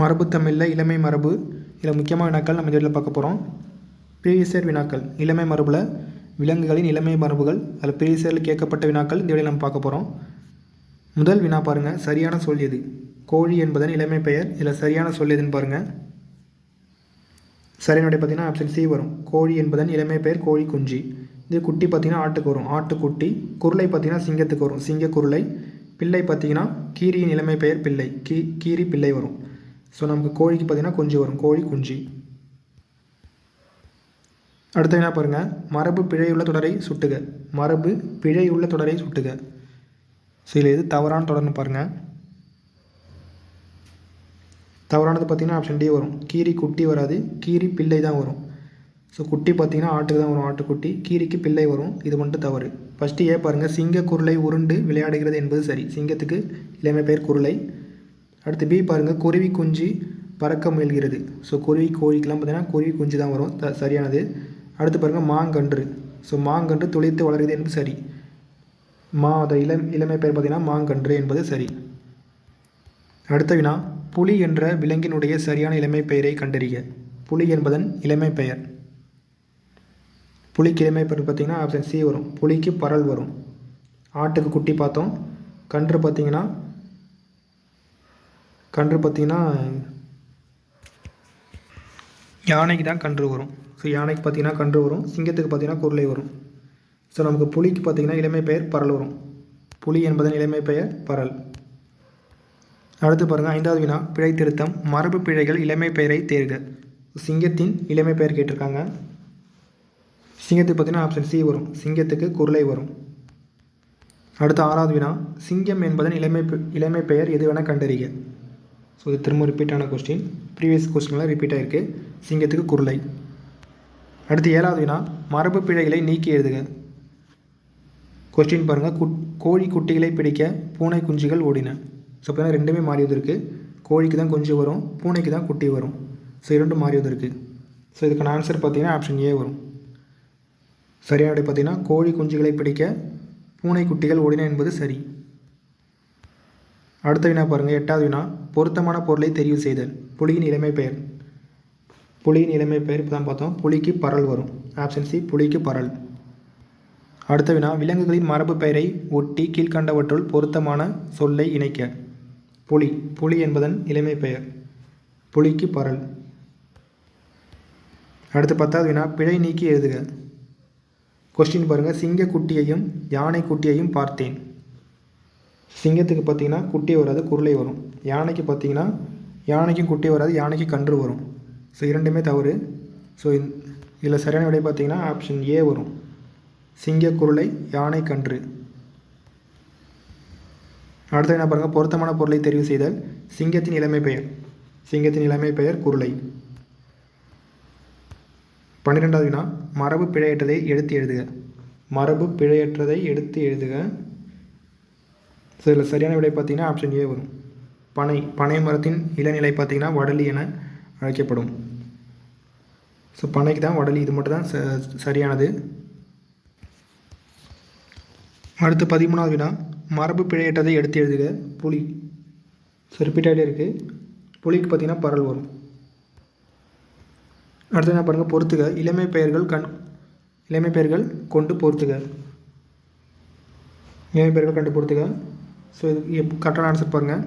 மரபு தமிழில் இளமை மரபு. இதில் முக்கியமான வினாக்கள் நம்ம இதில் பார்க்க போகிறோம் ப்ரீவியஸ் இயர் வினாக்கள். இளமை மரபில் விலங்குகளின் இளமை மரபுகள். அதில் ப்ரீவியஸ் இயரில் கேட்கப்பட்ட வினாக்கள் இந்த வேலையில் நம்ம பார்க்க போகிறோம் முதல் வினா பாருங்கள் சரியான சொல் எது? கோழி என்பதன் இளமை பெயர். இதில் சரியான சொல் எதுன்னு பாருங்கள் சரியானுடைய பார்த்திங்கன்னா ஆப்ஷன் சி வரும். கோழி என்பதன் இளமை பெயர் கோழி குஞ்சி. இது குட்டி பார்த்தீங்கன்னா ஆட்டுக்கு வரும். ஆட்டுக்குட்டி. குருளை பார்த்திங்கன்னா சிங்கத்துக்கு வரும். சிங்க குருளை பிள்ளை பார்த்தீங்கன்னா கீரியின் இளமை பெயர் பிள்ளை. கீ கீரி பிள்ளை வரும். ஸோ நமக்கு கோழிக்கு பார்த்தீங்கன்னா குஞ்சு வரும். கோழி குஞ்சு. அடுத்து என்ன பாருங்கள் மரபு பிழையுள்ள தொடரை சுட்டுக. மரபு பிழையுள்ள தொடரை சுட்டுக. ஸோ இதில் எது தவறான தொடர்னு பாருங்கள் தவறானது பார்த்தீங்கன்னா ஆப்ஷன் டி வரும். கீரி குட்டி வராது. கீரி பிள்ளை தான் வரும். ஸோ குட்டி பார்த்தீங்கன்னா ஆட்டுக்கு தான் வரும். ஆட்டுக்குட்டி. கீரிக்கு பிள்ளை வரும். இது மட்டும் தவறு. ஃபஸ்ட்டு ஏ பாருங்கள் சிங்க குருளை உருண்டு விளையாடுகிறது என்பது சரி. சிங்கத்துக்கு இளமை பெயர் குருளை. அடுத்து பி பாருங்கள் குருவி குஞ்சு பறக்க முயல்கிறது. ஸோ குருவி கோழிக்கெல்லாம் பார்த்தீங்கன்னா குருவி குஞ்சு தான் வரும். த சரியானது. அடுத்து பாருங்கள் மாங்கன்று. ஸோ மாங்கன்று துளைத்து வளருகிறது என்பது சரி. மா அதை இளம் இளமை பெயர் பார்த்தீங்கன்னா மாங்கன்று என்பது சரி. அடுத்த வினா புலி என்ற விலங்கினுடைய சரியான இளமை பெயரை கண்டறிக. புலி என்பதன் இளமை பெயர். புலிக்கு இளமை பெயர் பார்த்தீங்கன்னா ஆப்ஷன் சி வரும். புலிக்கு பரல் வரும். ஆட்டுக்கு குட்டி பார்த்தோம். கன்று பார்த்தீங்கன்னா கன்று பார்த்தீங்கன்னா யானைக்கு தான் கன்று வரும். ஸோ யானைக்கு பார்த்தீங்கன்னா கன்று வரும். சிங்கத்துக்கு பார்த்தீங்கன்னா குருளை வரும். ஸோ நமக்கு புலிக்கு பார்த்தீங்கன்னா இளமை பெயர் பரல் வரும். புலி என்பதன் இளமை பெயர் பரல். அடுத்து பாருங்கள் ஐந்தாவது வினா பிழை திருத்தம் மரபு பிழைகள் இளமை பெயரை தேர்க. சிங்கத்தின் இளமை பெயர் கேட்டிருக்காங்க. சிங்கத்துக்கு பார்த்தீங்கன்னா ஆப்ஷன் சி வரும். சிங்கத்துக்கு குருளை வரும். அடுத்து ஆறாவது வினா சிங்கம் என்பதன் இளமை இளமை பெயர் எது வேணால் கண்டறிக. ஸோ இது திரும்ப ரிப்பீட்டான கொஸ்டின் ப்ரீவியஸ் கொஸ்டின்லாம் ரிப்பீட் ஆகிருக்கு சிங்கத்துக்கு குருளை. அடுத்து ஏழாவது வினா மரபு பிழைகளை நீக்கி எழுதுக. கொஸ்டின் பாருங்கள் குட் கோழி குட்டிகளை பிடிக்க பூனை குஞ்சுகள் ஓடின. ஸோ பார்த்தீங்கன்னா ரெண்டுமே மாறி வந்திருக்கு. கோழிக்கு தான் குஞ்சு வரும் பூனைக்கு தான் குட்டி வரும். ஸோ இரண்டும் மாறி வந்திருக்கு. ஸோ இதுக்கான ஆன்சர் பார்த்தீங்கன்னா ஆப்ஷன் ஏ வரும். சரியான விடை பார்த்தீங்கன்னா கோழி குஞ்சுகளை பிடிக்க பூனை குட்டிகள் ஓடின என்பது சரி. அடுத்த வினா பாருங்கள் எட்டாவது வினா. பொருத்தமான பொருளை தெரிவு செய்தல். புலியின் இளமை பெயர். புலியின் இளமை பெயர் இப்போ தான் பார்த்தோம். புலிக்கு பரல் வரும். ஆப்ஷன் சி புலிக்கு பரல். அடுத்த வினா விலங்குகளின் மரபு பெயரை ஒட்டி கீழ்கண்டவற்றுள் பொருத்தமான சொல்லை இணைக்க. புலி. புலி என்பதன் இளமை பெயர். புலிக்கு பரல். அடுத்து பத்தாவது வினா பிழை நீக்கி எழுதுக. கொஸ்டின் பாருங்கள் சிங்க குட்டியையும் யானை குட்டியையும் பார்த்தேன். சிங்கத்துக்கு பார்த்தீங்கன்னா குட்டி வராது குருளை வரும். யானைக்கு பார்த்தீங்கன்னா யானைக்கும் குட்டி வராது யானைக்கு கன்று வரும். ஸோ இரண்டுமே தவறு. ஸோ இதில் சரியான விடை பார்த்திங்கன்னா ஆப்ஷன் ஏ வரும். சிங்க குருளை யானை கன்று. அடுத்து என்ன பாருங்கள் பொருத்தமான பொருளை தெரிவு செய்தல். சிங்கத்தின் இளமை பெயர். சிங்கத்தின் இளமை பெயர் குருளை. பன்னிரெண்டாவது வினா மரபு பிழையற்றதை எடுத்து எழுதுக. மரபு பிழையற்றதை எடுத்து எழுதுக. ஸோ இதில் சரியான விடை பார்த்தீங்கன்னா ஆப்ஷன் ஏ வரும். பனை பனை மரத்தின் இளநிலை பார்த்திங்கன்னா வடலி என அழைக்கப்படும். ஸோ பனைக்கு தான் வடலி. இது மட்டும் தான் ச சரியானது. அடுத்து பதிமூணாவது வினா. மரபு பிழையற்றதை எடுத்து எழுதுக. புலி. ஸோ ரிப்பீட் இருக்குது புலிக்கு பார்த்தீங்கன்னா பரல் வரும். அடுத்து என்ன பாருங்கள் பொறுத்துக. இளமை பெயர்கள் கண் இளமை பெயர்கள் கொண்டு பொறுத்துக. இளமை பெயர்கள் கண்டு பொறுத்துக. ஸோ இது கரெக்டான ஆன்சர் பாருங்கள்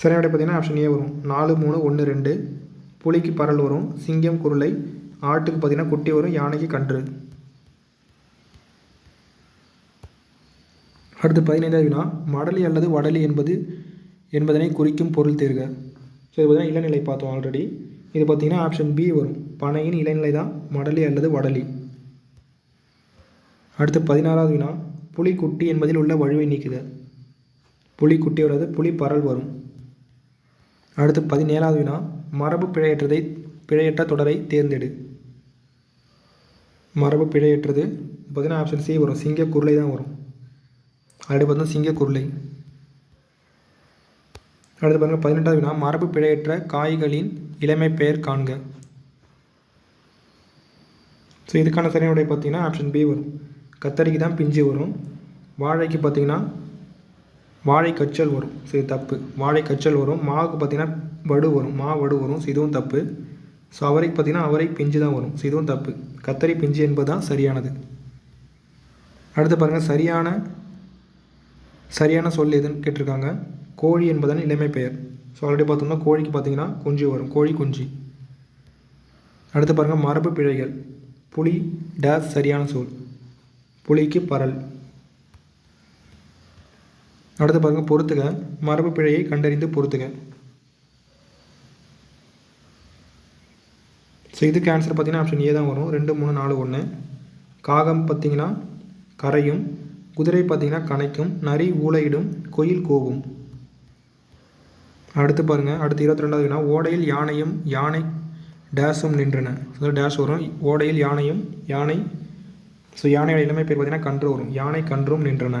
சரியான விட பார்த்தீங்கன்னா ஆப்ஷன் ஏ வரும். நாலு மூணு ஒன்று ரெண்டு. புலிக்கு பரல் வரும். சிங்கம் குருளை. ஆட்டுக்கு பார்த்தீங்கன்னா குட்டி வரும். யானைக்கு கன்று. அடுத்து பதினைந்தாவது வினா. மடலி அல்லது வடலி என்பது என்பதனை குறிக்கும் பொருள் தேர்க. ஸோ இது பார்த்தீங்கன்னா இளநிலை பார்த்தோம் ஆல்ரெடி இது பார்த்தீங்கன்னா ஆப்ஷன் பி வரும். பனையின் இளநிலை தான் மடலி அல்லது வடலி. அடுத்து பதினாறாவது வினா. புலிக்குட்டி என்பதில் உள்ள வழுவை நீக்குக. புலி குட்டி புலி பரல் வரும். அடுத்து பதினேழாவது வினா. மரபு பிழையற்றதை பிழையற்ற தொடரை தேர்ந்தெடு. மரபு பிழையற்றது. பார்த்தீங்கன்னா ஆப்ஷன் சி வரும். சிங்க குருளை தான் வரும். அடுத்து பார்த்தீங்கன்னா சிங்க குருளை. அடுத்து பாருங்கள் பதினெட்டாவது வினா. மரபு பிழையற்ற காய்களின் இளமை பெயர் காண்க. ஸோ இதுக்கான சரியான விடை பார்த்தீங்கன்னா ஆப்ஷன் பி வரும். கத்தரிக்கு தான் பிஞ்சு வரும். வாழைக்கு பார்த்தீங்கன்னா வாழை கச்சல் வரும். ஸோ இது தப்பு. வாழை கச்சல் வரும். மாவுக்கு பார்த்தீங்கன்னா வடு வரும். மா வடு வரும். ஸோ இதுவும் தப்பு. ஸோ அவரைக்கு பார்த்தீங்கன்னா அவரை பிஞ்சு தான் வரும். ஸோ இதுவும் தப்பு. கத்தரி பிஞ்சு என்பது தான் சரியானது. அடுத்து பாருங்கள் சரியான சரியான சொல் எதுன்னு கேட்டிருக்காங்க. கோழி என்பதன் இளமை பெயர். ஸோ ஆல்ரெடி பார்த்தோம்னா கோழிக்கு பார்த்தீங்கன்னா குஞ்சு வரும். கோழி குஞ்சு. அடுத்து பாருங்கள் மரபு பிழைகள். புலி டேஸ் சரியான சொல். புலிக்கு பரல். அடுத்து பாருங்கள் பொறுத்துக. மரபு பிழையை கண்டறிந்து பொறுத்துக. ஸோ இதுக்கு ஆன்சர் பார்த்தீங்கன்னா ஆப்ஷன் ஏ தான் வரும். ரெண்டு மூணு நாலு ஒன்று காகம் பார்த்தீங்கன்னா கரையும் குதிரை பார்த்தீங்கன்னா கணைக்கும் நரி ஊளையிடும் கோயில் கோவும். அடுத்து பாருங்கள் அடுத்து இருபத்தி ரெண்டாவது வினா ஓடையில் யானையும் யானை டேஸும் நின்றன. ஸோ டேஷ் வரும். ஓடையில் யானையும் யானை ஸோ யானையோட இளமை பேர் பார்த்தீங்கன்னா கன்று வரும். யானை கன்றும் நின்றன.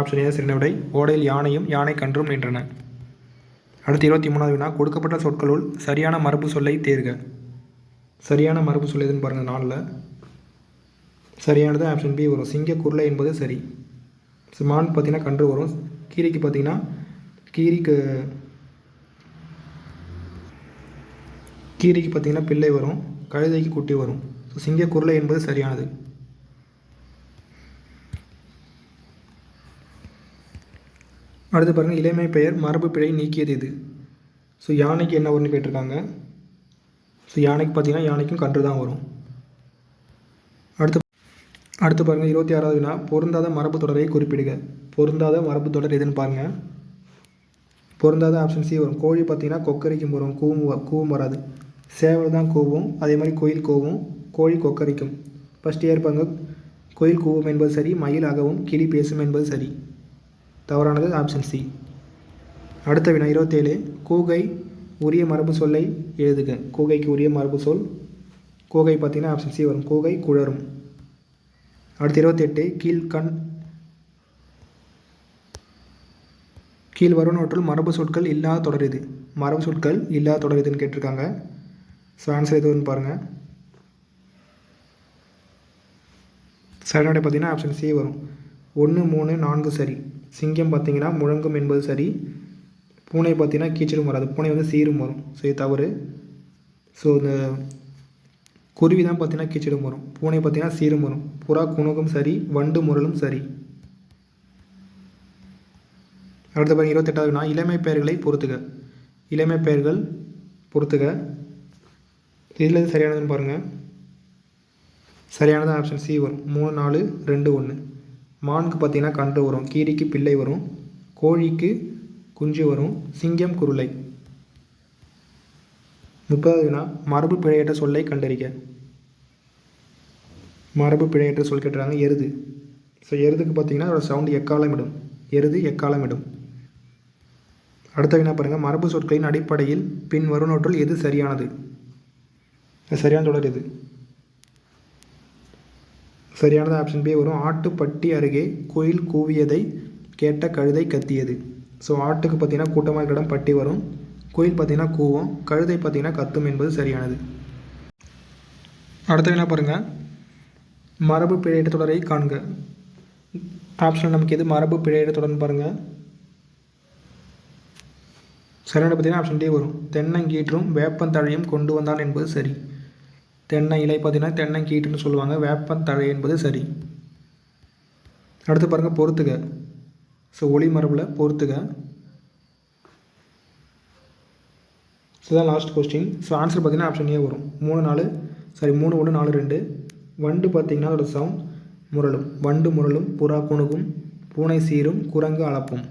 ஆப்ஷன் ஏ சிறந்த விடை ஓடையில் யானையும் யானை கன்றும் நின்றன. அடுத்து இருபத்தி மூணாவது வினா கொடுக்கப்பட்ட சொற்களுள் சரியான மரபு சொல்லை தேர்க. சரியான மரபு சொல் எதுன்னு பாருங்கள் நாளில் சரியானது ஆப்ஷன் பி வரும். சிங்க குருளை என்பது சரி. ஸோ மான் பார்த்தீங்கன்னா கன்று வரும். கீரிக்கு பார்த்தீங்கன்னா கீரிக்கு கீரிக்கு பார்த்தீங்கன்னா பிள்ளை வரும். கழுதைக்கு குட்டி வரும். ஸோ சிங்க குருளை என்பது சரியானது. அடுத்து பாருங்கள் இளமை பெயர் மரபு பிழை நீக்கியது இது. ஸோ யானைக்கு என்ன வரும்னு கேட்டிருக்காங்க? ஸோ யானைக்கு பார்த்தீங்கன்னா யானைக்கும் கன்று தான் வரும். அடுத்து அடுத்து பாருங்கள் இருபத்தி ஆறாவது வினா பொருந்தாத மரபு தொடரை குறிப்பிடுக. பொருந்தாத மரபு தொடர் எதுன்னு பாருங்கள் பொருந்தாத ஆப்ஷன் சி வரும். கோழி பார்த்தீங்கன்னா கொக்கரிக்கும் வரும். கூவும் கூவம் கூவும் வராது. சேவல் தான் கூவும். அதே மாதிரி கோயில் கூவும். கோழி கொக்கரிக்கும். ஃபஸ்ட் இயர் பாருங்கள் கோயில் கூவும் என்பது சரி மயில் அகவும் கிளி பேசும் என்பது சரி. தவறானது ஆப்ஷன் சி அடுத்த வினா இருபத்தேழு. கூகை உரிய மரபு சொல்லை எழுதுக. கூகைக்கு உரிய மரபு சொல். கூகை பார்த்தீங்கன்னா ஆப்ஷன் சி வரும். கூகை குழரும். அடுத்து இருபத்தெட்டு. கீழ்கண் கீழ் வருவனவற்றுள் மரபு சொற்கள் இல்லாத தொடர் இது மரபு சொற்கள் இல்லாத தொடர் இதுன்னு கேட்டிருக்காங்க ஸோ ஆன்சர் எதுன்னு பாருங்கள் சரியான பார்த்தீங்கன்னா ஆப்ஷன் சி வரும். ஒன்று மூணு நான்கு சரி. சிங்கம் பார்த்தீங்கன்னா முழங்கும் என்பது சரி. பூனை பார்த்தீங்கன்னா கீச்சிடும் வராது. பூனை வந்து சீரும் வரும். ஸோ இது தவறு. ஸோ இந்த குருவி தான் பார்த்தீங்கன்னா கீச்சலும் வரும். பூனை பார்த்தீங்கன்னா சீரும் வரும். புறா குணகம் சரி வண்டு முரலும் சரி. அடுத்த பாருங்க இருபத்தெட்டாவது வினா. இளமை பெயர்களை பொறுத்துக. இளமை பெயர்கள் பொறுத்துக. இதில் எது சரியானதுன்னு பாருங்கள் சரியானதான் ஆப்ஷன் சி வரும். மூணு நாலு ரெண்டு ஒன்று மானுக்கு பார்த்தீங்கன்னா கன்று வரும் கீரிக்கு பிள்ளை வரும் கோழிக்கு குஞ்சு வரும் சிங்கம் குருளை. முப்பதாவது வினா மரபு பிழையற்ற சொல்லை கண்டறிக. மரபு பிழையற்ற சொல் கேட்டுறாங்க எருது. ஸோ எருதுக்கு பார்த்தீங்கன்னா அதோட சவுண்டு எக்காலமிடும். எருது எக்காலமிடும். அடுத்த வினா பாருங்கள் மரபு சொற்களின் அடிப்படையில் பின் வருவனவற்றுள் எது சரியானது? சரியான தொடர் எது? சரியானது ஆப்ஷன் பி வரும். ஆட்டுப்பட்டி அருகே குயில் கூவியதை கேட்ட கழுதை கத்தியது. ஸோ ஆட்டுக்கு பார்த்தீங்கன்னா கூட்டமாக இருக்கிற இடம் பட்டி வரும். குயில் பார்த்தீங்கன்னா கூவும். கழுதை பார்த்தீங்கன்னா கத்தும் என்பது சரியானது. அடுத்த என்ன பாருங்கள் மரபு பிழையிட தொடரை காண்க. ஆப்ஷன் நமக்கு எது மரபு பிழையிட தொடர்னு பாருங்கள் சரியான பார்த்தீங்கன்னா ஆப்ஷன் டி வரும். தென்னங்கீற்றும் வேப்பந்தழையும் கொண்டு வந்தான் என்பது சரி. தென்னை இலை பார்த்தீங்கன்னா தென்னங்கீற்றுன்னு சொல்லுவாங்க. வேப்பந்தழை என்பது சரி. அடுத்து பாருங்கள் பொறுத்துக. ஸோ ஒளி மரபில் பொறுத்துக. இதுதான் லாஸ்ட் கொஸ்டின் ஸோ ஆன்சர் பார்த்தீங்கன்னா ஆப்ஷன் ஏ வரும். மூணு நாலு சாரி மூணு ஒன்று நாலு ரெண்டு. வண்டு பார்த்தீங்கன்னா அதோட சவுண்ட் முரளும் வண்டு முரளும் புறா குணுகும் பூனை சீரும் குரங்கு அளப்பும்